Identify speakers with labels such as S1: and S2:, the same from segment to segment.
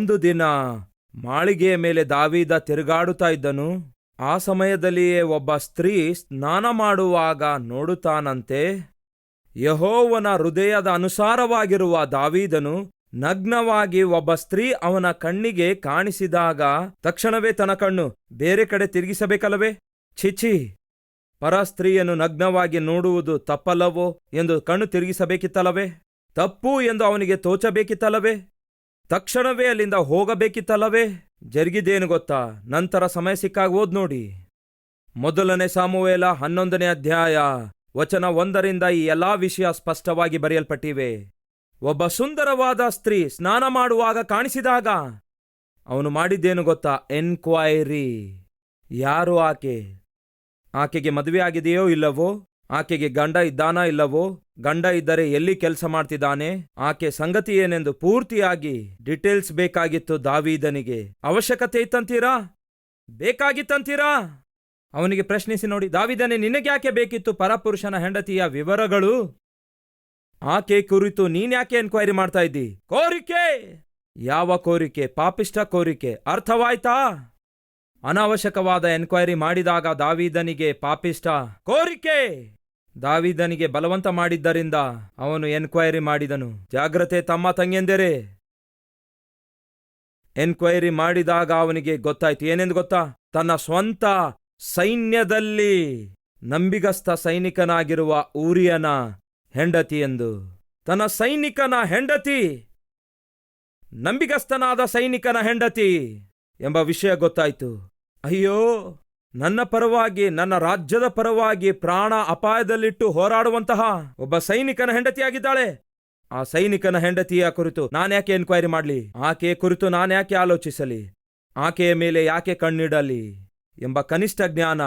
S1: ಒಂದು ದಿನ ಮಾಳಿಗೆಯ ಮೇಲೆ ದಾವೀದ ತಿರುಗಾಡುತ್ತಾ ಇದ್ದನು. ಆ ಸಮಯದಲ್ಲಿಯೇ ಒಬ್ಬ ಸ್ತ್ರೀ ಸ್ನಾನ ಮಾಡುವಾಗ ನೋಡುತ್ತಾನಂತೆ. ಯಹೋವನ ಹೃದಯದ ಅನುಸಾರವಾಗಿರುವ ದಾವೀದನು ನಗ್ನವಾಗಿ ಒಬ್ಬ ಸ್ತ್ರೀ ಅವನ ಕಣ್ಣಿಗೆ ಕಾಣಿಸಿದಾಗ ತಕ್ಷಣವೇ ತನ್ನ ಕಣ್ಣು ಬೇರೆ ಕಡೆ ತಿರುಗಿಸಬೇಕಲ್ಲವೇ? ಛಿಚಿ ಪರ ಸ್ತ್ರೀಯನ್ನು ನಗ್ನವಾಗಿ ನೋಡುವುದು ತಪ್ಪಲ್ಲವೋ ಎಂದು ಕಣ್ಣು ತಿರುಗಿಸಬೇಕಿತ್ತಲ್ಲವೇ? ತಪ್ಪು ಎಂದು ಅವನಿಗೆ ತೋಚಬೇಕಿತ್ತಲ್ಲವೇ? ತಕ್ಷಣವೇ ಅಲ್ಲಿಂದ ಹೋಗಬೇಕಿತ್ತಲ್ಲವೇ? ಜರುಗಿದೇನು ಗೊತ್ತಾ? ನಂತರ ಸಮಯ ಸಿಕ್ಕಾಗ ನೋಡಿ. ಮೊದಲನೇ ಸಾಮುವೇಲ ಹನ್ನೊಂದನೇ ಅಧ್ಯಾಯ, ವಚನ ಒಂದರಿಂದ ಈ ಎಲ್ಲಾ ವಿಷಯ ಸ್ಪಷ್ಟವಾಗಿ ಬರೆಯಲ್ಪಟ್ಟಿವೆ. ಒಬ್ಬ ಸುಂದರವಾದ ಸ್ತ್ರೀ ಸ್ನಾನ ಮಾಡುವಾಗ ಕಾಣಿಸಿದಾಗ ಅವನು ಮಾಡಿದ್ದೇನು ಗೊತ್ತಾ? ಎನ್ಕ್ವೈರಿ ಯಾರು ಆಕೆ? ಆಕೆಗೆ ಮದುವೆ ಆಗಿದೆಯೋ ಇಲ್ಲವೋ? ಆಕೆಗೆ ಗಂಡ ಇದ್ದಾನಾ ಇಲ್ಲವೋ? ಗಂಡ ಇದ್ದರೆ ಎಲ್ಲಿ ಕೆಲಸ ಮಾಡ್ತಿದ್ದಾನೆ? ಆಕೆ ಸಂಗತಿ ಏನೆಂದು ಪೂರ್ತಿಯಾಗಿ ಡೀಟೇಲ್ಸ್ ಬೇಕಾಗಿತ್ತು ದಾವೀದನಿಗೆ. ಅವಶ್ಯಕತೆ ಇತ್ತಂತೀರಾ? ಬೇಕಾಗಿತ್ತಂತೀರಾ? ಅವನಿಗೆ ಪ್ರಶ್ನಿಸಿ ನೋಡಿ, ದಾವಿದನೆ ನಿನಗ್ಯಾಕೆ ಬೇಕಿತ್ತು ಪರಪುರುಷನ ಹೆಂಡತಿಯ ವಿವರಗಳು? ಆಕೆ ಕುರಿತು ನೀನ್ಯಾಕೆ ಎನ್ಕ್ವೈರಿ ಮಾಡ್ತಾ ಇದ್ದಿ? ಕೋರಿಕೆ! ಯಾವ ಕೋರಿಕೆ? ಪಾಪಿಷ್ಟ ಕೋರಿಕೆ. ಅರ್ಥವಾಯ್ತಾ? ಅನಾವಶ್ಯಕವಾದ ಎನ್ಕ್ವೈರಿ ಮಾಡಿದಾಗ ದಾವೀದನಿಗೆ ಪಾಪಿಷ್ಟ ಕೋರಿಕೆ! ದಾವೀದನಿಗೆ ಬಲವಂತ ಮಾಡಿದ್ದರಿಂದ ಅವನು ಎನ್ಕ್ವೈರಿ ಮಾಡಿದನು. ಜಾಗ್ರತೆ ತಮ್ಮ ತಂಗೆಂದೆರೆ. ಎನ್ಕ್ವೈರಿ ಮಾಡಿದಾಗ ಅವನಿಗೆ ಗೊತ್ತಾಯ್ತು. ಏನೆಂದು ಗೊತ್ತಾ? ತನ್ನ ಸ್ವಂತ ಸೈನ್ಯದಲ್ಲಿ ನಂಬಿಗಸ್ತ ಸೈನಿಕನಾಗಿರುವ ಊರಿಯನ ಹೆಂಡತಿ ಎಂದು. ತನ್ನ ಸೈನಿಕನ ಹೆಂಡತಿ, ನಂಬಿಗಸ್ತನಾದ ಸೈನಿಕನ ಹೆಂಡತಿ ಎಂಬ ವಿಷಯ ಗೊತ್ತಾಯ್ತು. ಅಯ್ಯೋ! ನನ್ನ ಪರವಾಗಿ, ನನ್ನ ರಾಜ್ಯದ ಪರವಾಗಿ ಪ್ರಾಣ ಅಪಾಯದಲ್ಲಿಟ್ಟು ಹೋರಾಡುವಂತಹ ಒಬ್ಬ ಸೈನಿಕನ ಹೆಂಡತಿಯಾಗಿದ್ದಾಳೆ. ಆ ಸೈನಿಕನ ಹೆಂಡತಿಯ ಕುರಿತು ನಾನ್ಯಾಕೆ ಎನ್ಕ್ವೈರಿ ಮಾಡಲಿ? ಆಕೆಯ ಕುರಿತು ನಾನ್ಯಾಕೆ ಆಲೋಚಿಸಲಿ? ಆಕೆಯ ಮೇಲೆ ಯಾಕೆ ಕಣ್ಣಿಡಲಿ? ಎಂಬ ಕನಿಷ್ಠ ಜ್ಞಾನ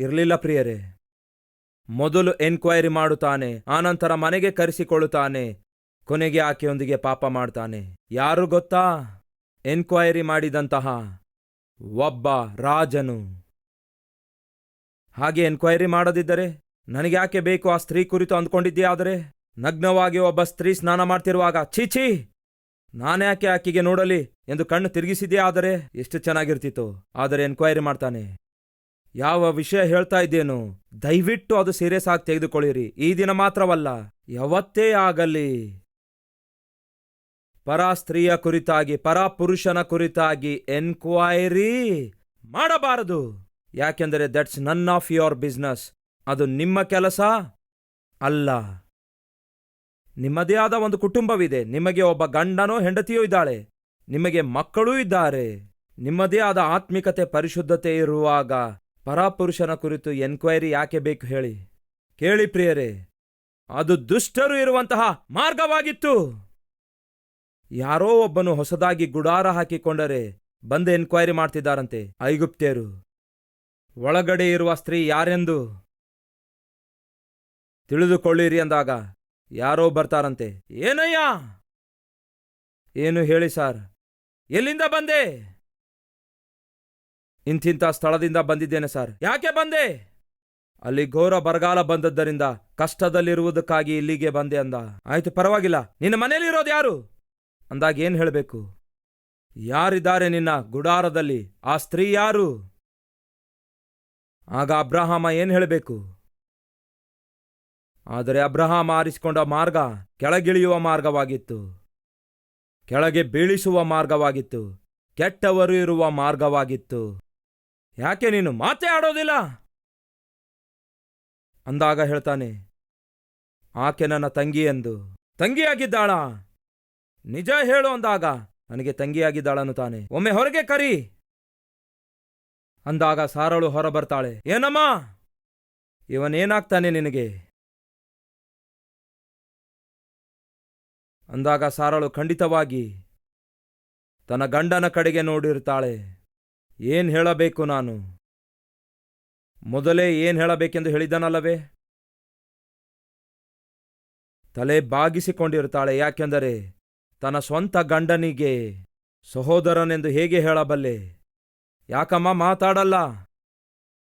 S1: ಇರಲಿಲ್ಲ ಪ್ರಿಯರೇ. ಮೊದಲು ಎನ್ಕ್ವೈರಿ ಮಾಡುತ್ತಾನೆ, ಆನಂತರ ಮನೆಗೆ ಕರೆಸಿಕೊಳ್ಳುತ್ತಾನೆ, ಕೊನೆಗೆ ಆಕೆಯೊಂದಿಗೆ ಪಾಪ ಮಾಡ್ತಾನೆ. ಯಾರು ಗೊತ್ತಾ? ಎನ್ಕ್ವೈರಿ ಮಾಡಿದಂತಹ ಒಬ್ಬ ರಾಜನು. ಹಾಗೆ ಎನ್ಕ್ವೈರಿ ಮಾಡದಿದ್ದರೆ ನನಗ್ಯಾಕೆ ಬೇಕು ಆ ಸ್ತ್ರೀ ಕುರಿತು ಅಂದ್ಕೊಂಡಿದ್ಯಾದರೆ ನಗ್ನವಾಗಿ ಒಬ್ಬ ಸ್ತ್ರೀ ಸ್ನಾನ ಮಾಡ್ತಿರುವಾಗ, ಛೀ ನಾನ್ಯಾಕೆ ಆಕೆಗೆ ನೋಡಲಿ ಎಂದು ಕಣ್ಣು ತಿರುಗಿಸಿದ್ಯಾ ಆದರೆ? ಎಷ್ಟು ಚೆನ್ನಾಗಿರ್ತಿತ್ತು. ಆದರೆ ಎನ್ಕ್ವೈರಿ ಮಾಡ್ತಾನೆ, ಯಾವ ವಿಷಯ ಹೇಳ್ತಾ ಇದ್ದೇನು? ದಯವಿಟ್ಟು ಅದು ಸೀರಿಯಸ್ ಆಗಿ ತೆಗೆದುಕೊಳ್ಳಿರಿ. ಈ ದಿನ ಮಾತ್ರವಲ್ಲ, ಯಾವತ್ತೇ ಆಗಲಿ. ಪರ ಸ್ತ್ರೀಯ ಕುರಿತಾಗಿ, ಪರ ಪುರುಷನ ಕುರಿತಾಗಿ ಎನ್ಕ್ವೈರಿ ಮಾಡಬಾರದು. ಯಾಕೆಂದರೆ that's none of your business. ಅದು ನಿಮ್ಮ ಕೆಲಸ ಅಲ್ಲ. ನಿಮ್ಮದೇ ಆದ ಒಂದು ಕುಟುಂಬವಿದೆ. ನಿಮಗೆ ಒಬ್ಬ ಗಂಡನೋ ಹೆಂಡತಿಯೋ ಇದ್ದಾಳೆ. ನಿಮಗೆ ಮಕ್ಕಳೂ ಇದ್ದಾರೆ. ನಿಮ್ಮದೇ ಆದ ಆತ್ಮಿಕತೆ ಪರಿಶುದ್ಧತೆ ಇರುವಾಗ ಪರಾಪುರುಷನ ಕುರಿತು ಎನ್ಕ್ವೈರಿ ಯಾಕೆ ಬೇಕು ಹೇಳಿ. ಕೇಳಿ ಪ್ರಿಯರೇ, ಅದು ದುಷ್ಟರು ಇರುವಂತಹ ಮಾರ್ಗವಾಗಿತ್ತು. ಯಾರೋ ಒಬ್ಬನು ಹೊಸದಾಗಿ ಗುಡಾರ ಹಾಕಿಕೊಂಡರೆ ಬಂದು ಎನ್ಕ್ವೈರಿ ಮಾಡ್ತಿದ್ದಾರಂತೆ. ಐಗುಪ್ತ್ಯರು. ಒಳಗಡೆ ಇರುವ ಸ್ತ್ರೀ ಯಾರೆಂದು? ತಿಳಿದುಕೊಳ್ಳಿರಿ ಅಂದಾಗ, ಯಾರೋ ಬರ್ತಾರಂತೆ. ಏನಯ್ಯ? ಏನು ಹೇಳಿ ಸಾರ್? ಎಲ್ಲಿಂದ ಬಂದೆ? ಇಂತಿಂಥ ಸ್ಥಳದಿಂದ ಬಂದಿದ್ದೇನೆ ಸರ್. ಯಾಕೆ ಬಂದೆ? ಅಲ್ಲಿ ಘೋರ ಬರಗಾಲ ಬಂದದ್ದರಿಂದ ಕಷ್ಟದಲ್ಲಿರುವುದಕ್ಕಾಗಿ ಇಲ್ಲಿಗೆ ಬಂದೆ ಅಂದ. ಆಯ್ತು, ಪರವಾಗಿಲ್ಲ. ನಿನ್ನ ಮನೇಲಿರೋದು ಯಾರು? ಅಂದಾಗ ಏನ್ ಹೇಳಬೇಕು? ಯಾರಿದ್ದಾರೆ ನಿನ್ನ ಗುಡಾರದಲ್ಲಿ? ಆ ಸ್ತ್ರೀ ಯಾರು? ಆಗ ಅಬ್ರಹಾಮ ಏನ್ ಹೇಳಬೇಕು? ಆದರೆ ಅಬ್ರಹಾಮ ಆರಿಸಿಕೊಂಡ ಮಾರ್ಗ ಕೆಳಗಿಳಿಯುವ ಮಾರ್ಗವಾಗಿತ್ತು. ಕೆಳಗೆ ಬೀಳಿಸುವ ಮಾರ್ಗವಾಗಿತ್ತು. ಕೆಟ್ಟವರು ಇರುವ ಮಾರ್ಗವಾಗಿತ್ತು. ಯಾಕೆ ನೀನು ಮಾತೇ ಆಡೋದಿಲ್ಲ? ಅಂದಾಗ ಹೇಳ್ತಾನೆ, ಆಕೆ ನನ್ನ ತಂಗಿ ಎಂದು. ತಂಗಿಯಾಗಿದ್ದಾಳ. ನಿಜ ಹೇಳು ಅಂದಾಗ, ನನಗೆ ತಂಗಿಯಾಗಿದ್ದಾಳನು ತಾನೆ. ಒಮ್ಮೆ ಹೊರಗೆ ಕರಿ. ಅಂದಾಗ ಸಾರಳು ಹೊರ ಬರ್ತಾಳೆ ಏನಮ್ಮ? ಇವನೇನಾಗ್ತಾನೆ ನಿನಗೆ? ಅಂದಾಗ ಸಾರಳು ಖಂಡಿತವಾಗಿ ತನ್ನ ಗಂಡನ ಕಡೆಗೆ ನೋಡಿರ್ತಾಳೆ. ಏನ್ ಹೇಳಬೇಕು ನಾನು? ಮೊದಲೇ ಏನ್ ಹೇಳಬೇಕೆಂದು ಹೇಳಿದನಲ್ಲವೇ? ತಲೆ ಬಾಗಿಸಿಕೊಂಡಿರ್ತಾಳೆ, ಯಾಕೆಂದರೆ ತನ್ನ ಸ್ವಂತ ಗಂಡನಿಗೆ ಸಹೋದರನೆಂದು ಹೇಗೆ ಹೇಳಬಲ್ಲೆ? ಯಾಕಮ್ಮ ಮಾತಾಡಲ್ಲ?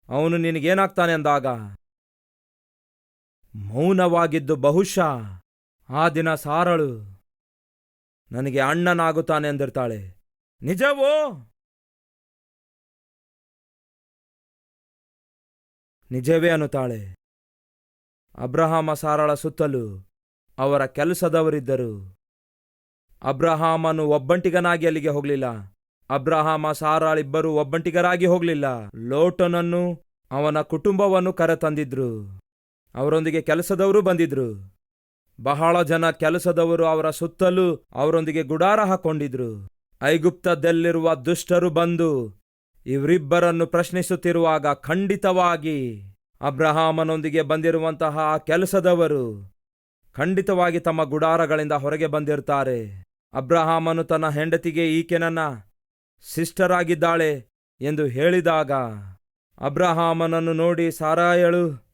S1: ಅವನು ನಿನಗೇನಾಗ್ತಾನೆ ಅಂದಾಗ? ಮೌನವಾಗಿದ್ದು ಬಹುಶಃ ಆ ದಿನ ಸಾರಳು. ನನಗೆ ಅಣ್ಣನಾಗುತ್ತಾನೆ ಅಂದಿರ್ತಾಳೆ. ನಿಜವೋ? ನಿಜವೇ ಅನ್ನುತ್ತಾಳೆ. ಅಬ್ರಹಾಮ ಸಾರಳ ಸುತ್ತಲೂ ಅವರ ಕೆಲಸದವರಿದ್ದರು. ಅಬ್ರಹಾಮನು ಒಬ್ಬಂಟಿಗನಾಗಿ ಅಲ್ಲಿಗೆ ಹೋಗಲಿಲ್ಲ. ಅಬ್ರಹಾಮ ಸಾರಾಳಿಬ್ಬರು ಒಬ್ಬಂಟಿಗರಾಗಿ ಹೋಗಲಿಲ್ಲ. ಲೋಟನನ್ನು ಅವನ ಕುಟುಂಬವನ್ನು ಕರೆತಂದಿದ್ರು. ಅವರೊಂದಿಗೆ ಕೆಲಸದವರು ಬಂದಿದ್ರು. ಬಹಳ ಜನ ಕೆಲಸದವರು ಅವರ ಸುತ್ತಲೂ ಅವರೊಂದಿಗೆ ಗುಡಾರ ಹಾಕೊಂಡಿದ್ರು. ಐಗುಪ್ತದಲ್ಲಿರುವ ದುಷ್ಟರು ಬಂದು ಇವರಿಬ್ಬರನ್ನು ಪ್ರಶ್ನಿಸುತ್ತಿರುವಾಗ ಖಂಡಿತವಾಗಿ ಅಬ್ರಹಾಮನೊಂದಿಗೆ ಬಂದಿರುವಂತಹ ಕೆಲಸದವರು ಖಂಡಿತವಾಗಿ ತಮ್ಮ ಗುಡಾರಗಳಿಂದ ಹೊರಗೆ ಬಂದಿರ್ತಾರೆ ಅಬ್ರಹಾಮನು ತನ್ನ ಹೆಂಡತಿಗೆ, ಈಕೆ ನನ್ನ ಸಿಸ್ಟರ್ ಆಗಿದ್ದಾಳೆ ಎಂದು ಹೇಳಿದಾಗ, ಅಬ್ರಹಾಮನನ್ನು ನೋಡಿ ಸಾರಾಯಳು.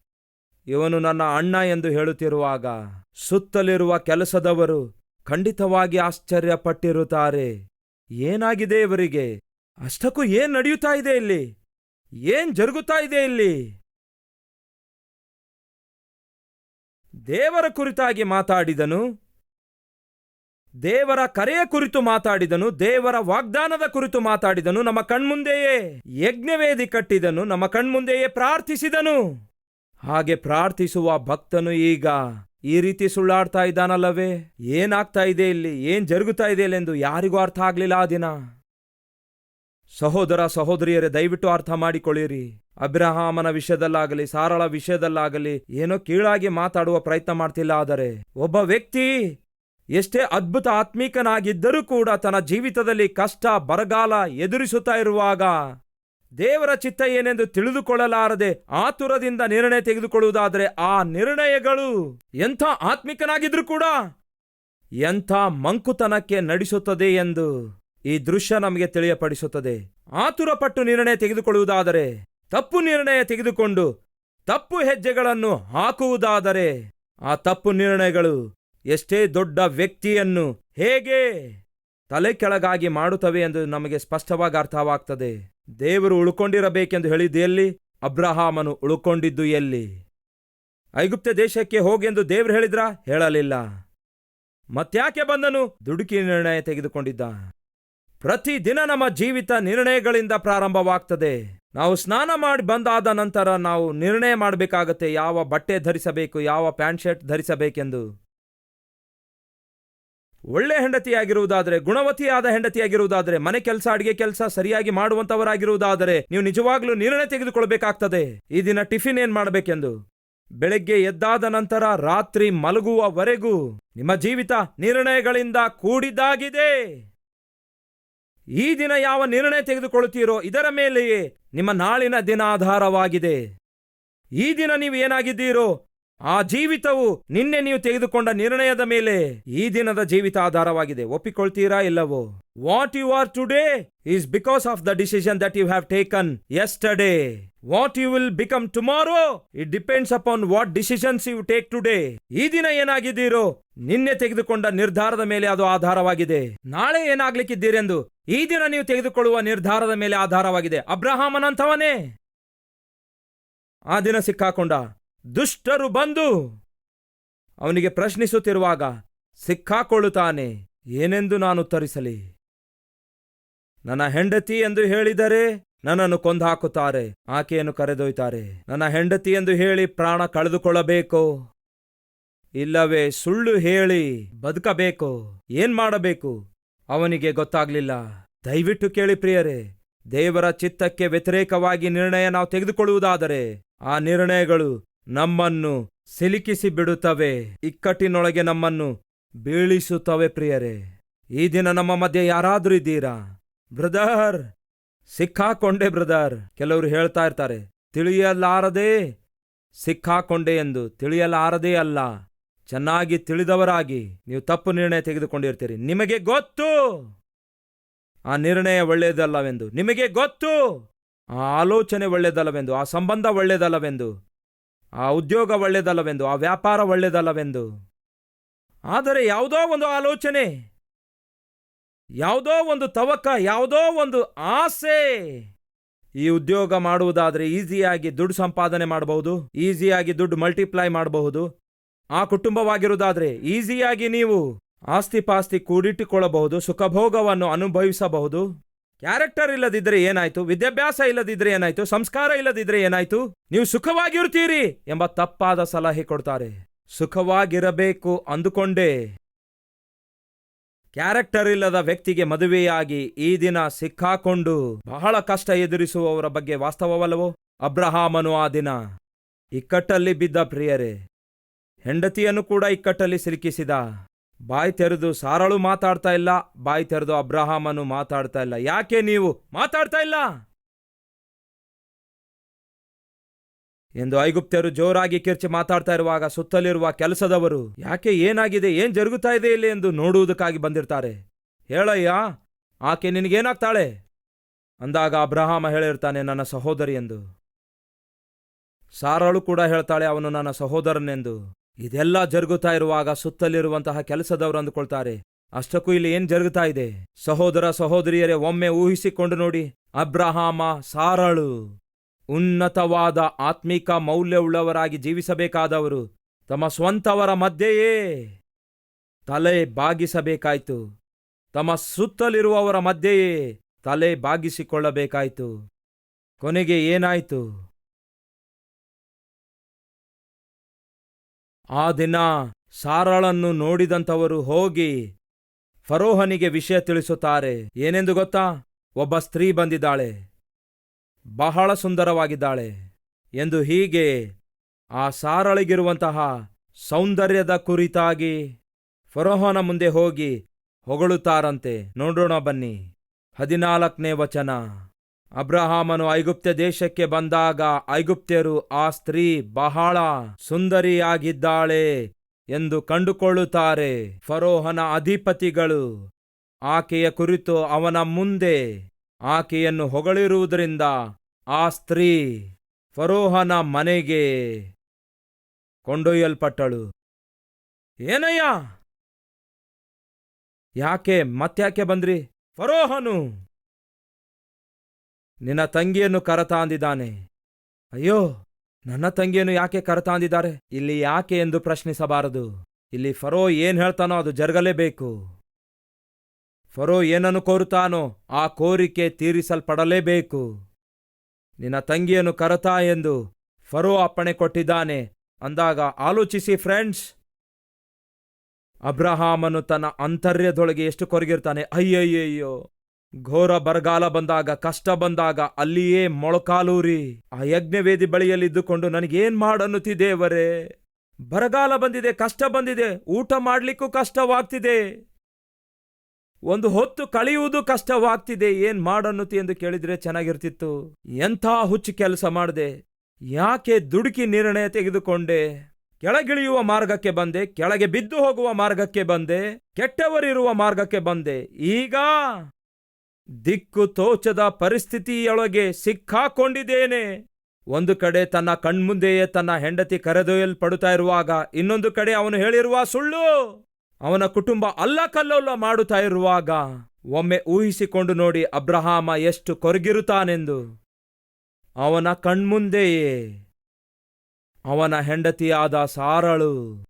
S1: ಇವನು ನನ್ನ ಅಣ್ಣ ಎಂದು ಹೇಳುತ್ತಿರುವಾಗ ಸುತ್ತಲಿರುವ ಕೆಲಸದವರು ಖಂಡಿತವಾಗಿ ಆಶ್ಚರ್ಯಪಟ್ಟಿರುತ್ತಾರೆ. ಏನಾಗಿದೆ ಇವರಿಗೆ? ಅಷ್ಟಕ್ಕೂ ಏನ್ ನಡೆಯುತ್ತಾ ಇದೆ ಇಲ್ಲಿ? ಏನ್ ಜರುಗುತ್ತಾ ಇದೆ ಇಲ್ಲಿ? ದೇವರ ಕುರಿತಾಗಿ ಮಾತಾಡಿದನು ದೇವರ ಕರೆಯ ಕುರಿತು ಮಾತಾಡಿದನು, ದೇವರ ವಾಗ್ದಾನದ ಕುರಿತು ಮಾತಾಡಿದನು, ನಮ್ಮ ಕಣ್ಮುಂದೆಯೇ ಯಜ್ಞವೇದಿ ಕಟ್ಟಿದನು, ನಮ್ಮ ಕಣ್ಮುಂದೆಯೇ ಪ್ರಾರ್ಥಿಸಿದನು. ಹಾಗೆ ಪ್ರಾರ್ಥಿಸುವ ಭಕ್ತನು ಈಗ ಈ ರೀತಿ ಸುಳ್ಳಾಡ್ತಾ ಇದ್ದಾನಲ್ಲವೇ? ಏನಾಗ್ತಾ ಇದೆ ಇಲ್ಲಿ? ಏನ್ ಜರುಗುತ್ತಾ ಇದೆ ಎಂದು ಯಾರಿಗೂ ಅರ್ಥ ಆಗ್ಲಿಲ್ಲ ಆ ದಿನ. ಸಹೋದರ, ಸಹೋದರಿಯರೇ, ದಯವಿಟ್ಟು ಅರ್ಥ ಮಾಡಿಕೊಳ್ಳಿರಿ. ಅಬ್ರಹಾಮನ ವಿಷಯದಲ್ಲಾಗಲಿ, ಸಾರಳ ವಿಷಯದಲ್ಲಾಗಲಿ, ಏನೋ ಕೀಳಾಗಿ ಮಾತಾಡುವ ಪ್ರಯತ್ನ ಮಾಡ್ತಿಲ್ಲ ಆದರೆ, ಒಬ್ಬ ವ್ಯಕ್ತಿ ಎಷ್ಟೇ ಅದ್ಭುತ ಆತ್ಮೀಕನಾಗಿದ್ದರೂ ಕೂಡ ತನ್ನ ಜೀವಿತದಲ್ಲಿ ಕಷ್ಟ, ಬರಗಾಲ ಎದುರಿಸುತ್ತಾ ಇರುವಾಗ ದೇವರ ಚಿತ್ತ ಏನೆಂದು ತಿಳಿದುಕೊಳ್ಳಲಾರದೆ ಆತುರದಿಂದ ನಿರ್ಣಯ ತೆಗೆದುಕೊಳ್ಳುವುದಾದರೆ ಆ ನಿರ್ಣಯಗಳು ಎಂಥ ಆತ್ಮಿಕನಾಗಿದ್ರೂ ಕೂಡ ಎಂಥ ಮಂಕುತನಕ್ಕೆ ನಡೆಸುತ್ತದೆ ಎಂದು ಈ ದೃಶ್ಯ ನಮಗೆ ತಿಳಿಯಪಡಿಸುತ್ತದೆ. ಆತುರಪಟ್ಟು ನಿರ್ಣಯ ತೆಗೆದುಕೊಳ್ಳುವುದಾದರೆ, ತಪ್ಪು ನಿರ್ಣಯ ತೆಗೆದುಕೊಂಡು ತಪ್ಪು ಹೆಜ್ಜೆಗಳನ್ನು ಹಾಕುವುದಾದರೆ ಆ ತಪ್ಪು ನಿರ್ಣಯಗಳು ಎಷ್ಟೇ ದೊಡ್ಡ ವ್ಯಕ್ತಿಯನ್ನು ಹೇಗೆ ತಲೆ ಕೆಳಗಾಗಿ ಮಾಡುತ್ತವೆ ಎಂದು ನಮಗೆ ಸ್ಪಷ್ಟವಾಗಿ ಅರ್ಥವಾಗ್ತದೆ. ದೇವರು ಉಳ್ಕೊಂಡಿರಬೇಕೆಂದು ಹೇಳಿದ್ದು ಎಲ್ಲಿ? ಅಬ್ರಹಾಮನು ಉಳ್ಕೊಂಡಿದ್ದು ಎಲ್ಲಿ? ಐಗುಪ್ತ ದೇಶಕ್ಕೆ ಹೋಗೆಂದು ದೇವರು ಹೇಳಿದ್ರ? ಹೇಳಲಿಲ್ಲ. ಮತ್ಯಾಕೆ ಬಂದನು? ದುಡುಕಿ ನಿರ್ಣಯ ತೆಗೆದುಕೊಂಡಿದ್ದ. ಪ್ರತಿದಿನ ನಮ್ಮ ಜೀವಿತ ನಿರ್ಣಯಗಳಿಂದ ಪ್ರಾರಂಭವಾಗ್ತದೆ. ನಾವು ಸ್ನಾನ ಮಾಡಿ ಬಂದಾದ ನಂತರ ನಾವು ನಿರ್ಣಯ ಮಾಡಬೇಕಾಗತ್ತೆ. ಯಾವ ಬಟ್ಟೆ ಧರಿಸಬೇಕು, ಯಾವ ಪ್ಯಾಂಟ್ ಶರ್ಟ್ ಧರಿಸಬೇಕೆಂದು. ಒಳ್ಳೆ ಹೆಂಡತಿಯಾಗಿರುವುದಾದರೆ, ಗುಣವತಿಯಾದ ಹೆಂಡತಿಯಾಗಿರುವುದಾದರೆ, ಮನೆ ಕೆಲಸ, ಅಡಿಗೆ ಕೆಲಸ ಸರಿಯಾಗಿ ಮಾಡುವಂತವರಾಗಿರುವುದಾದರೆ, ನೀವು ನಿಜವಾಗ್ಲೂ ನಿರ್ಣಯ ತೆಗೆದುಕೊಳ್ಬೇಕಾಗ್ತದೆ. ಈ ದಿನ ಟಿಫಿನ್ ಏನ್ ಮಾಡಬೇಕೆಂದು? ಬೆಳಗ್ಗೆ ಎದ್ದಾದ ನಂತರ ರಾತ್ರಿ ಮಲಗುವವರೆಗೂ ನಿಮ್ಮ ಜೀವಿತ ನಿರ್ಣಯಗಳಿಂದ ಕೂಡಿದಾಗಿದೆ ಈ ದಿನ ಯಾವ ನಿರ್ಣಯ ತೆಗೆದುಕೊಳ್ಳುತ್ತೀರೋ, ಇದರ ಮೇಲೆಯೇ ನಿಮ್ಮ ನಾಳಿನ ದಿನ ಆಧಾರವಾಗಿದೆ ಈ ದಿನ ನೀವು ಏನಾಗಿದ್ದೀರೋ ಆ ಜೀವಿತವು ನಿನ್ನೆ ನೀವು ತೆಗೆದುಕೊಂಡ ನಿರ್ಣಯದ ಮೇಲೆ ಈ ದಿನದ ಜೀವಿತ ಆಧಾರವಾಗಿದೆ. ಒಪ್ಪಿಕೊಳ್ತೀರಾ ಇಲ್ಲವೋ? What you are today is because of the decision that you have taken yesterday what you will become tomorrow it depends upon what decisions you take today ಈ ದಿನ ಏನಾಗಿದ್ದೀರೋ, ನಿನ್ನೆ ತೆಗೆದುಕೊಂಡ ನಿರ್ಧಾರದ ಮೇಲೆ ಅದು ಆಧಾರವಾಗಿದೆ. ನಾಳೆ ಏನಾಗ್ಲಿಕ್ಕಿದ್ದೀರೆಂದು, ಈ ದಿನ ನೀವು ತೆಗೆದುಕೊಳ್ಳುವ ನಿರ್ಧಾರದ ಮೇಲೆ ಆಧಾರವಾಗಿದೆ. ಅಬ್ರಹಾಮನಂತವನೇ ಆ ದಿನ ಸಿಕ್ಕಾಕೊಂಡ. ದುಷ್ಟರು ಬಂದು ಅವನಿಗೆ ಪ್ರಶ್ನಿಸುತ್ತಿರುವಾಗ ಸಿಕ್ಕಾಕೊಳ್ಳುತ್ತಾನೆ, ಏನೆಂದು ನಾನು ಉತ್ತರಿಸಲಿ ನನ್ನ ಹೆಂಡತಿ ಎಂದು ಹೇಳಿದರೆ ನನ್ನನ್ನು ಕೊಂದಾಕುತ್ತಾರೆ, ಆಕೆಯನ್ನು ಕರೆದೊಯ್ತಾರೆ. ನನ್ನ ಹೆಂಡತಿ ಎಂದು ಹೇಳಿ ಪ್ರಾಣ ಕಳೆದುಕೊಳ್ಳಬೇಕು? ಇಲ್ಲವೇ, ಸುಳ್ಳು ಹೇಳಿ ಬದುಕಬೇಕು? ಏನ್ ಮಾಡಬೇಕು? ಅವನಿಗೆ ಗೊತ್ತಾಗ್ಲಿಲ್ಲ. ದಯವಿಟ್ಟು ಕೇಳಿ ಪ್ರಿಯರೇ, ದೇವರ ಚಿತ್ತಕ್ಕೆ ವ್ಯತಿರೇಕವಾಗಿ ನಿರ್ಣಯ ನಾವು ತೆಗೆದುಕೊಳ್ಳುವುದಾದರೆ ಆ ನಿರ್ಣಯಗಳು ನಮ್ಮನ್ನು ಸಿಲುಕಿಸಿ ಬಿಡುತ್ತವೆ ಇಕ್ಕಟ್ಟಿನೊಳಗೆ ನಮ್ಮನ್ನು ಬೀಳಿಸುತ್ತವೆ ಪ್ರಿಯರೇ. ಈ ದಿನ ನಮ್ಮ ಮಧ್ಯೆ ಯಾರಾದ್ರೂ ಇದ್ದೀರಾ? ಬ್ರದರ್! ಸಿಕ್ಕಾಕೊಂಡೆ ಬ್ರದರ್! ಕೆಲವರು ಹೇಳ್ತಾ ಇರ್ತಾರೆ, ತಿಳಿಯಲಾರದೆ ಸಿಕ್ಕಾಕೊಂಡೆ ಎಂದು. ತಿಳಿಯಲಾರದೇ ಅಲ್ಲ, ಚೆನ್ನಾಗಿ ತಿಳಿದವರಾಗಿ. ನೀವು ತಪ್ಪು ನಿರ್ಣಯ ತೆಗೆದುಕೊಂಡಿರ್ತೀರಿ. ನಿಮಗೆ ಗೊತ್ತು! ಆ ನಿರ್ಣಯ ಒಳ್ಳೆಯದಲ್ಲವೆಂದು. ನಿಮಗೆ ಗೊತ್ತು! ಆ ಆಲೋಚನೆ ಒಳ್ಳೆಯದಲ್ಲವೆಂದು. ಆ ಸಂಬಂಧ ಒಳ್ಳೆಯದಲ್ಲವೆಂದು. ಆ ಉದ್ಯೋಗ ಒಳ್ಳೆಯದಲ್ಲವೆಂದು ಆ ವ್ಯಾಪಾರ ಒಳ್ಳೆಯದಲ್ಲವೆಂದು ಆದರೆ ಯಾವುದೋ ಒಂದು ಆಲೋಚನೆ, ಯಾವುದೋ ಒಂದು ತವಕ, ಯಾವುದೋ ಒಂದು ಆಸೆ ಈ ಉದ್ಯೋಗ ಮಾಡುವುದಾದರೆ ಈಸಿಯಾಗಿ ದುಡ್ಡು ಸಂಪಾದನೆ ಮಾಡಬಹುದು, ಈಸಿಯಾಗಿ ದುಡ್ಡು ಮಲ್ಟಿಪ್ಲೈ ಮಾಡಬಹುದು. ಆ ಕುಟುಂಬವಾಗಿರುವುದಾದರೆ ಈಸಿಯಾಗಿ ನೀವು ಆಸ್ತಿ ಪಾಸ್ತಿ ಕೂಡಿಟ್ಟುಕೊಳ್ಳಬಹುದು, ಸುಖಭೋಗವನ್ನು ಅನುಭವಿಸಬಹುದು. ಕ್ಯಾರೆಕ್ಟರ್ ಇಲ್ಲದಿದ್ದರೆ ಏನಾಯ್ತು? ವಿದ್ಯಾಭ್ಯಾಸ ಇಲ್ಲದಿದ್ರೆ ಏನಾಯ್ತು? ಸಂಸ್ಕಾರ ಇಲ್ಲದಿದ್ರೆ ಏನಾಯ್ತು? ನೀವು ಸುಖವಾಗಿರ್ತೀರಿ ಎಂಬ ತಪ್ಪಾದ ಸಲಹೆ ಕೊಡ್ತಾರೆ. ಸುಖವಾಗಿರಬೇಕು ಅಂದುಕೊಂಡೇ. ಕ್ಯಾರೆಕ್ಟರ್ ಇಲ್ಲದ ವ್ಯಕ್ತಿಗೆ ಮದುವೆಯಾಗಿ ಈ ದಿನ ಸಿಕ್ಕಾಕೊಂಡು ಬಹಳ ಕಷ್ಟ ಎದುರಿಸುವವರ ಬಗ್ಗೆ ವಾಸ್ತವವಲ್ಲವೋ? ಅಬ್ರಹಾಮನು ಆ ದಿನ ಇಕ್ಕಟ್ಟಲ್ಲಿ ಬಿದ್ದ ಪ್ರಿಯರೇ, ಹೆಂಡತಿಯನ್ನು ಕೂಡ ಇಕ್ಕಟ್ಟಲ್ಲಿ ಸಿಲುಕಿಸಿದ. ಬಾಯಿ ತೆರೆದು ಸಾರಳು ಮಾತಾಡ್ತಾ ಇಲ್ಲ, ಬಾಯಿ ತೆರೆದು ಅಬ್ರಹಾಮನು ಮಾತಾಡ್ತಾ ಇಲ್ಲ. ಯಾಕೆ ನೀವು ಮಾತಾಡ್ತಾ ಇಲ್ಲ? ಎಂದು ಐಗುಪ್ತರು ಜೋರಾಗಿ ಕಿರ್ಚಿ ಮಾತಾಡ್ತಾ ಇರುವಾಗ ಸುತ್ತಲಿರುವ ಕೆಲಸದವರು, ಯಾಕೆ ಏನಾಗಿದೆ, ಏನ್ ಜರುಗುತ್ತಾ ಇದೆ ಇಲ್ಲಿ ಎಂದು ನೋಡುವುದಕ್ಕಾಗಿ ಬಂದಿರ್ತಾರೆ. ಹೇಳಯ್ಯ, ಆಕೆ ನಿನಗೇನಾಗ್ತಾಳೆ? ಅಂದಾಗ ಅಬ್ರಹಾಮ ಹೇಳಿರ್ತಾನೆ, ನನ್ನ ಸಹೋದರಿ ಎಂದು. ಸಾರಳು ಕೂಡ ಹೇಳ್ತಾಳೆ, ಅವನು ನನ್ನ ಸಹೋದರನೆಂದು. ಇದೆಲ್ಲ ಜರುಗುತ್ತಾ ಇರುವಾಗ ಸುತ್ತಲಿರುವಂತಹ ಕೆಲಸದವರು ಅಂದುಕೊಳ್ತಾರೆ. ಅಷ್ಟಕ್ಕೂ ಇಲ್ಲಿ ಏನ್ ಜರುಗುತ್ತಾ ಇದೆ? ಸಹೋದರ ಸಹೋದರಿಯರೇ, ಒಮ್ಮೆ ಊಹಿಸಿಕೊಂಡು ನೋಡಿ. ಅಬ್ರಹಾಮ ಸಾರಳು. ಉನ್ನತವಾದ ಆತ್ಮಿಕ ಮೌಲ್ಯವುಳ್ಳವರಾಗಿ ಜೀವಿಸಬೇಕಾದವರು. ತಮ್ಮ ಸ್ವಂತವರ ಮಧ್ಯೆಯೇ ತಲೆ ಬಾಗಿಸಬೇಕಾಯ್ತು. ತಮ್ಮ ಸುತ್ತಲಿರುವವರ ಮಧ್ಯೆಯೇ ತಲೆ ಬಾಗಿಸಿಕೊಳ್ಳಬೇಕಾಯ್ತು. ಕೊನೆಗೆ ಏನಾಯ್ತು? ಆ ದಿನ ಸಾರಳನ್ನು ನೋಡಿದಂಥವರು ಹೋಗಿ ಫರೋಹನಿಗೆ ವಿಷಯ ತಿಳಿಸುತ್ತಾರೆ. ಏನೆಂದು ಗೊತ್ತಾ? ಒಬ್ಬ ಸ್ತ್ರೀ ಬಂದಿದ್ದಾಳೆ. ಬಹಳ ಸುಂದರವಾಗಿದ್ದಾಳೆ ಎಂದು ಹೀಗೆ ಆ ಸಾರಳಿಗಿರುವಂತಹ ಸೌಂದರ್ಯದ ಕುರಿತಾಗಿ ಫರೋಹನ ಮುಂದೆ ಹೋಗಿ ಹೊಗಳುತ್ತಾರಂತೆ. ನೋಡೋಣ ಬನ್ನಿ. ಹದಿನಾಲ್ಕನೇ ವಚನ. ಅಬ್ರಹಾಮನು ಐಗುಪ್ತ ದೇಶಕ್ಕೆ ಬಂದಾಗ ಐಗುಪ್ತ್ಯರು ಆ ಸ್ತ್ರೀ ಬಹಳ ಸುಂದರಿಯಾಗಿದ್ದಾಳೆ ಎಂದು ಕಂಡುಕೊಳ್ಳುತ್ತಾರೆ. ಫರೋಹನ ಅಧಿಪತಿಗಳು ಆಕೆಯ ಕುರಿತು ಅವನ ಮುಂದೆ ಆಕೆಯನ್ನು ಹೊಗಳಿರುವುದರಿಂದ ಆ ಸ್ತ್ರೀ ಫರೋಹನ ಮನೆಗೆ ಕೊಂಡೊಯ್ಯಲ್ಪಟ್ಟಳು. ಏನಯ್ಯ? ಯಾಕೆ ಮತ್ತ್ಯಾಕೆ ಬಂದ್ರಿ? ಫರೋಹನು ನಿನ್ನ ತಂಗಿಯನ್ನು ಕರತಾಂದಿದ್ದಾನೆ. ಅಯ್ಯೋ, ನನ್ನ ತಂಗಿಯನ್ನು ಯಾಕೆ ಕರತಾಂದಿದ್ದಾರೆ? ಇಲ್ಲಿ ಯಾಕೆ ಎಂದು ಪ್ರಶ್ನಿಸಬಾರದು. ಇಲ್ಲಿ ಫರೋ ಏನ್ ಹೇಳ್ತಾನೋ ಅದು ಜರುಗಲೇಬೇಕು. ಫರೋ ಏನನ್ನು ಕೋರುತ್ತಾನೋ ಆ ಕೋರಿಕೆ ತೀರಿಸಲ್ಪಡಲೇಬೇಕು. ನಿನ್ನ ತಂಗಿಯನ್ನು ಕರತಾ ಎಂದು ಫರೋ ಅಪ್ಪಣೆ ಕೊಟ್ಟಿದ್ದಾನೆ. ಅಂದಾಗ ಆಲೋಚಿಸಿ ಫ್ರೆಂಡ್ಸ್. ಅಬ್ರಹಾಮನು ತನ್ನ ಅಂತರ್ಯದೊಳಗೆ ಎಷ್ಟು ಕೊರಗಿರ್ತಾನೆ? ಅಯ್ಯಯ್ಯಯ್ಯೋ. ಘೋರ ಬರಗಾಲ ಬಂದಾಗ, ಕಷ್ಟ ಬಂದಾಗ ಅಲ್ಲಿಯೇ ಮೊಳಕಾಲೂರಿ. ಆ ಯಜ್ಞವೇದಿ ಬಳಿಯಲ್ಲಿದ್ದುಕೊಂಡು ನನಗೇನ್ ಮಾಡನ್ನುತ್ತಿದ್ದೇವರೇ ಬರಗಾಲ ಬಂದಿದೆ, ಕಷ್ಟ ಬಂದಿದೆ, ಊಟ ಮಾಡ್ಲಿಕ್ಕೂ ಕಷ್ಟವಾಗ್ತಿದೆ. ಒಂದು ಹೊತ್ತು ಕಳೆಯುವುದು ಕಷ್ಟವಾಗ್ತಿದೆ, ಏನ್ ಮಾಡನ್ನುತಿ ಎಂದು ಕೇಳಿದ್ರೆ ಚೆನ್ನಾಗಿರ್ತಿತ್ತು. ಎಂಥ ಹುಚ್ಚು ಕೆಲಸ ಮಾಡಿದೆ, ಯಾಕೆ ದುಡುಕಿ ನಿರ್ಣಯ ತೆಗೆದುಕೊಂಡೆ? ಕೆಳಗಿಳಿಯುವ ಮಾರ್ಗಕ್ಕೆ ಬಂದೆ, ಕೆಳಗೆ ಬಿದ್ದು ಹೋಗುವ ಮಾರ್ಗಕ್ಕೆ ಬಂದೆ, ಕೆಟ್ಟವರಿರುವ ಮಾರ್ಗಕ್ಕೆ ಬಂದೆ, ಈಗ ದಿಕ್ಕು ತೋಚದ ಪರಿಸ್ಥಿತಿಯೊಳಗೆ ಸಿಕ್ಕಾಕೊಂಡಿದ್ದೇನೆ. ಒಂದು ಕಡೆ ತನ್ನ ಕಣ್ಮುಂದೆಯೇ ತನ್ನ ಹೆಂಡತಿ ಕರೆದೊಯ್ಯಲ್ಪಡುತ್ತಾ ಇರುವಾಗ ಇನ್ನೊಂದು ಕಡೆ ಅವನು ಹೇಳಿರುವ ಸುಳ್ಳು. ಅವನ ಕುಟುಂಬ ಅಲ್ಲಕಲ್ಲೋಲ ಮಾಡುತ್ತಾ ಇರುವಾಗ ಒಮ್ಮೆ ಊಹಿಸಿಕೊಂಡು ನೋಡಿ ಅಬ್ರಹಾಮ ಎಷ್ಟು ಕೊರಗಿರುತ್ತಾನೆಂದು. ಅವನ ಕಣ್ಮುಂದೆಯೇ. ಅವನ ಹೆಂಡತಿಯಾದ ಸಾರಳು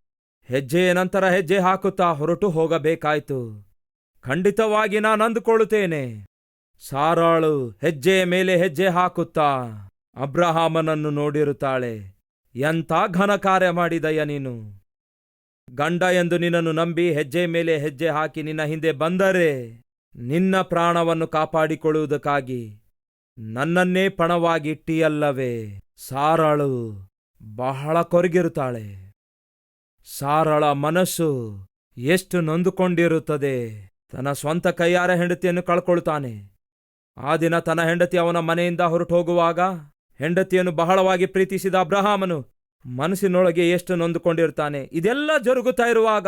S1: ಹೆಜ್ಜೆಯ ನಂತರ ಹೆಜ್ಜೆ ಹಾಕುತ್ತಾ ಹೊರಟು ಹೋಗಬೇಕಾಯ್ತು. ಖಂಡಿತವಾಗಿ ನಾನು ಅಂದುಕೊಳ್ಳುತ್ತೇನೆ. ಸಾರಾಳು ಹೆಜ್ಜೆಯ ಮೇಲೆ ಹೆಜ್ಜೆ ಹಾಕುತ್ತಾ ಅಬ್ರಹಾಮನನ್ನು ನೋಡಿರುತ್ತಾಳೆ. ಎಂಥ ಘನ ಕಾರ್ಯ ಮಾಡಿದಯ್ಯ ನೀನು? ಗಂಡ ಎಂದು ನಿನ್ನನ್ನು ನಂಬಿ ಹೆಜ್ಜೆ ಮೇಲೆ ಹೆಜ್ಜೆ ಹಾಕಿ ನಿನ್ನ ಹಿಂದೆ ಬಂದರೆ ನಿನ್ನ ಪ್ರಾಣವನ್ನು ಕಾಪಾಡಿಕೊಳ್ಳುವುದಕ್ಕಾಗಿ ನನ್ನನ್ನೇ ಪಣವಾಗಿಟ್ಟಿಯಲ್ಲವೇ? ಸಾರಳು ಬಹಳ ಕೊರಗಿರುತ್ತಾಳೆ. ಸಾರಳ ಮನಸ್ಸು ಎಷ್ಟು ನೊಂದುಕೊಂಡಿರುತ್ತದೆ? ತನ್ನ ಸ್ವಂತ ಕೈಯಾರ ಹೆಂಡತಿಯನ್ನು ಕಳ್ಕೊಳ್ತಾನೆ. ಆ ದಿನ ತನ್ನ ಹೆಂಡತಿ ಅವನ ಮನೆಯಿಂದ ಹೊರಟು ಹೋಗುವಾಗ ಹೆಂಡತಿಯನ್ನು ಬಹಳವಾಗಿ ಪ್ರೀತಿಸಿದ ಅಬ್ರಹಾಮನು ಮನಸ್ಸಿನೊಳಗೆ ಎಷ್ಟು ನೊಂದುಕೊಂಡಿರ್ತಾನೆ. ಇದೆಲ್ಲ ಜರುಗುತ್ತಾ ಇರುವಾಗ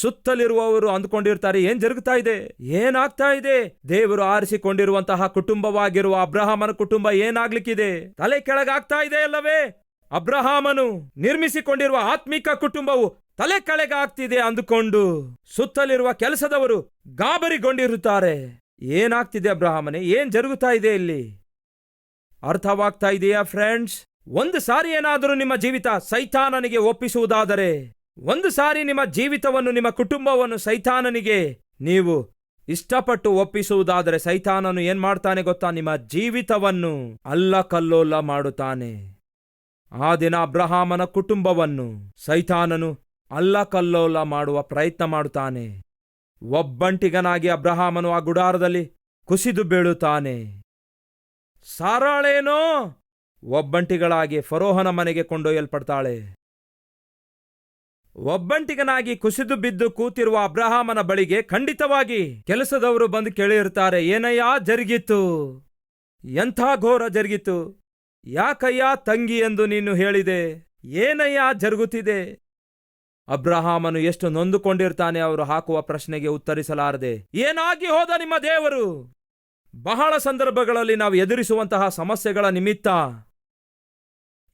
S1: ಸುತ್ತಲಿರುವವರು ಅಂದುಕೊಂಡಿರ್ತಾರೆ, ಏನ್ ಜರುಗುತ್ತಾ ಇದೆ? ಏನಾಗ್ತಾ ಇದೆ? ದೇವರು ಆರಿಸಿಕೊಂಡಿರುವಂತಹ ಕುಟುಂಬವಾಗಿರುವ ಅಬ್ರಹಾಮನ ಕುಟುಂಬ ಏನಾಗ್ಲಿಕ್ಕಿದೆ? ತಲೆ ಕೆಳಗಾಗ್ತಾ ಇದೆ ಅಲ್ಲವೇ ಅಬ್ರಹಾಮನು ನಿರ್ಮಿಸಿಕೊಂಡಿರುವ ಆತ್ಮಿಕ ಕುಟುಂಬವು ತಲೆ ಕಳೆಗಾಗ್ತಿದೆ ಅಂದುಕೊಂಡು ಸುತ್ತಲಿರುವ ಕೆಲಸದವರು ಗಾಬರಿಗೊಂಡಿರುತ್ತಾರೆ. ಏನಾಗ್ತಿದೆ ಅಬ್ರಹಾಮನೆ? ಏನ್ ಜರುಗುತ್ತಾ ಇದೆ ಇಲ್ಲಿ? ಅರ್ಥವಾಗ್ತಾ ಇದೆಯಾ ಫ್ರೆಂಡ್ಸ್? ಒಂದು ಸಾರಿ ಏನಾದರೂ ನಿಮ್ಮ ಜೀವಿತ ಸೈತಾನನಿಗೆ ಒಪ್ಪಿಸುವುದಾದರೆ, ಒಂದು ಸಾರಿ ನಿಮ್ಮ ಜೀವಿತವನ್ನು, ನಿಮ್ಮ ಕುಟುಂಬವನ್ನು ಸೈತಾನನಿಗೆ ನೀವು ಇಷ್ಟಪಟ್ಟು ಒಪ್ಪಿಸುವುದಾದರೆ ಸೈತಾನನು ಏನ್ ಮಾಡ್ತಾನೆ ಗೊತ್ತಾ? ನಿಮ್ಮ ಜೀವಿತವನ್ನು ಅಲ್ಲ ಕಲ್ಲೋಲ್ಲ ಮಾಡುತ್ತಾನೆ. ಆ ದಿನ ಅಬ್ರಹಾಮನ ಕುಟುಂಬವನ್ನು ಸೈತಾನನು ಅಲ್ಲ ಕಲ್ಲೋಲ ಮಾಡುವ ಪ್ರಯತ್ನ ಮಾಡುತ್ತಾನೆ. ಒಬ್ಬಂಟಿಗನಾಗಿ ಅಬ್ರಹಾಮನು ಆ ಗುಡಾರದಲ್ಲಿ ಕುಸಿದು ಬೀಳುತ್ತಾನೆ. ಸಾರಾಳೇನೋ? ಒಬ್ಬಂಟಿಗಳಾಗಿ ಫರೋಹನ ಮನೆಗೆ ಕೊಂಡೊಯ್ಯಲ್ಪಡ್ತಾಳೆ. ಒಬ್ಬಂಟಿಗನಾಗಿ ಕುಸಿದು ಬಿದ್ದು ಕೂತಿರುವ ಅಬ್ರಹಾಮನ ಬಳಿಗೆ ಖಂಡಿತವಾಗಿ ಕೆಲಸದವರು ಬಂದು ಕೇಳಿರುತ್ತಾರೆ, ಏನಯ್ಯ ಜರುಗಿತು ಎಂಥ ಘೋರ ಜರುಗಿತು ಯಾಕಯ್ಯ ತಂಗಿ ಎಂದು ನೀನು ಹೇಳಿದೆ? ಏನಯ್ಯ ಜರುಗುತ್ತಿದೆ? ಅಬ್ರಹಾಮನು ಎಷ್ಟು ನೊಂದುಕೊಂಡಿರ್ತಾನೆ ಅವರು ಹಾಕುವ ಪ್ರಶ್ನೆಗೆ ಉತ್ತರಿಸಲಾರದೆ, ಏನಾಗಿ ಹೋದ ನಿಮ್ಮ ದೇವರು? ಬಹಳ ಸಂದರ್ಭಗಳಲ್ಲಿ ನಾವು ಎದುರಿಸುವಂತಹ ಸಮಸ್ಯೆಗಳ ನಿಮಿತ್ತ,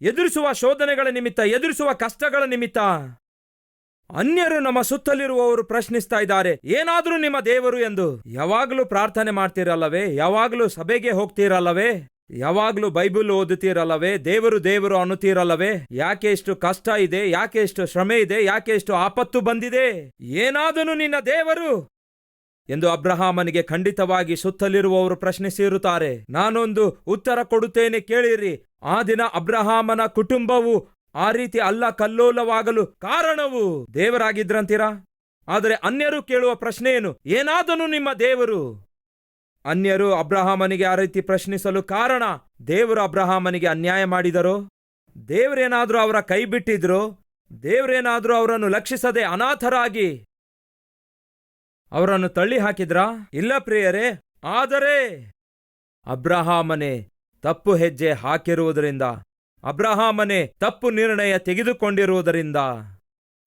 S1: ಎದುರಿಸುವ ಶೋಧನೆಗಳ ನಿಮಿತ್ತ, ಎದುರಿಸುವ ಕಷ್ಟಗಳ ನಿಮಿತ್ತ ಅನ್ಯರು ನಮ್ಮ ಸುತ್ತಲಿರುವವರು ಪ್ರಶ್ನಿಸ್ತಾ ಇದ್ದಾರೆ, ಏನಾದರೂ ನಿಮ್ಮ ದೇವರು ಎಂದು. ಯಾವಾಗಲೂ ಪ್ರಾರ್ಥನೆ ಮಾಡ್ತೀರಲ್ಲವೇ? ಯಾವಾಗಲೂ ಸಭೆಗೆ ಹೋಗ್ತೀರಲ್ಲವೇ? ಯಾವಾಗ್ಲೂ ಬೈಬಲ್ ಓದುತ್ತೀರಲ್ಲವೇ? ದೇವರು ದೇವರು ಅನ್ನುತ್ತೀರಲ್ಲವೇ? ಯಾಕೆ ಇಷ್ಟು ಕಷ್ಟ ಇದೆ? ಯಾಕೆ ಇಷ್ಟು ಶ್ರಮೆ ಇದೆ? ಯಾಕೆ ಇಷ್ಟು ಆಪತ್ತು ಬಂದಿದೆ? ಏನಾದನು ನಿನ್ನ ದೇವರು? ಎಂದು ಅಬ್ರಹಾಮನಿಗೆ ಖಂಡಿತವಾಗಿ ಸುತ್ತಲಿರುವವರು ಪ್ರಶ್ನಿಸಿರುತ್ತಾರೆ ನಾನೊಂದು ಉತ್ತರ ಕೊಡುತ್ತೇನೆ ಕೇಳಿರಿ. ಆ ದಿನ ಅಬ್ರಹಾಮನ ಕುಟುಂಬವು ಆ ರೀತಿ ಅಲ್ಲ ಕಲ್ಲೋಲವಾಗಲು ಕಾರಣವು ದೇವರಾಗಿದ್ರಂತೀರಾ? ಆದರೆ ಅನ್ಯರು ಕೇಳುವ ಪ್ರಶ್ನೆಯೇನು ಏನಾದನು ನಿಮ್ಮ ದೇವರು? ಅನ್ಯರು ಅಬ್ರಹಾಮನಿಗೆ ಆ ರೀತಿ ಪ್ರಶ್ನಿಸಲು ಕಾರಣ ದೇವರು ಅಬ್ರಹಾಮನಿಗೆ ಅನ್ಯಾಯ ಮಾಡಿದರು? ದೇವರೇನಾದರೂ ಅವರ ಕೈ ಬಿಟ್ಟಿದ್ರು? ದೇವರೇನಾದರೂ ಅವರನ್ನು ಲಕ್ಷಿಸದೆ ಅನಾಥರಾಗಿ ಅವರನ್ನು ತಳ್ಳಿ ಹಾಕಿದ್ರಾ? ಇಲ್ಲ ಪ್ರಿಯರೇ, ಆದರೆ ಅಬ್ರಹಾಮನೆ ತಪ್ಪು ಹೆಜ್ಜೆ ಹಾಕಿರುವುದರಿಂದ, ಅಬ್ರಹಾಮನೆ ತಪ್ಪು ನಿರ್ಣಯ ತೆಗೆದುಕೊಂಡಿರುವುದರಿಂದ.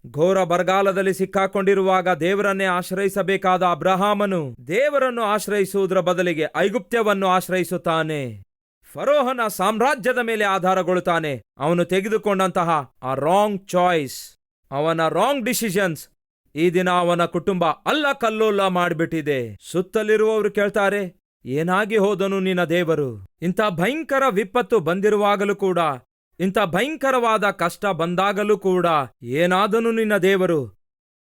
S1: ಘೋರ ಬರಗಾಲದಲ್ಲಿ ಸಿಕ್ಕಾಕೊಂಡಿರುವಾಗ ದೇವರನ್ನೇ ಆಶ್ರಯಿಸಬೇಕಾದ ಅಬ್ರಹಾಮನು ದೇವರನ್ನು ಆಶ್ರಯಿಸುವುದರ ಬದಲಿಗೆ ಐಗುಪ್ತ್ಯವನ್ನು ಆಶ್ರಯಿಸುತ್ತಾನೆ. ಫರೋಹನ ಸಾಮ್ರಾಜ್ಯದ ಮೇಲೆ ಆಧಾರಗೊಳ್ಳುತ್ತಾನೆ. ಅವನು ತೆಗೆದುಕೊಂಡಂತಹ ಆ ರಾಂಗ್ ಚಾಯ್ಸ್ ಅವನ ರಾಂಗ್ ಡಿಸಿಷನ್ಸ್ ಈ ದಿನ ಅವನ ಕುಟುಂಬ ಅಲ್ಲ ಕಲ್ಲೋಲ್ಲ ಮಾಡಿಬಿಟ್ಟಿದೆ. ಸುತ್ತಲಿರುವವರು ಕೇಳ್ತಾರೆ, ಏನಾಗಿ ಹೋದನು ನಿನ್ನ ದೇವರು? ಇಂಥ ಭಯಂಕರ ವಿಪತ್ತು ಬಂದಿರುವಾಗಲೂ ಕೂಡ ಇಂಥ ಭಯಂಕರವಾದ ಕಷ್ಟ ಬಂದಾಗಲೂ ಕೂಡ ಏನಾದನು ನಿನ್ನ ದೇವರು?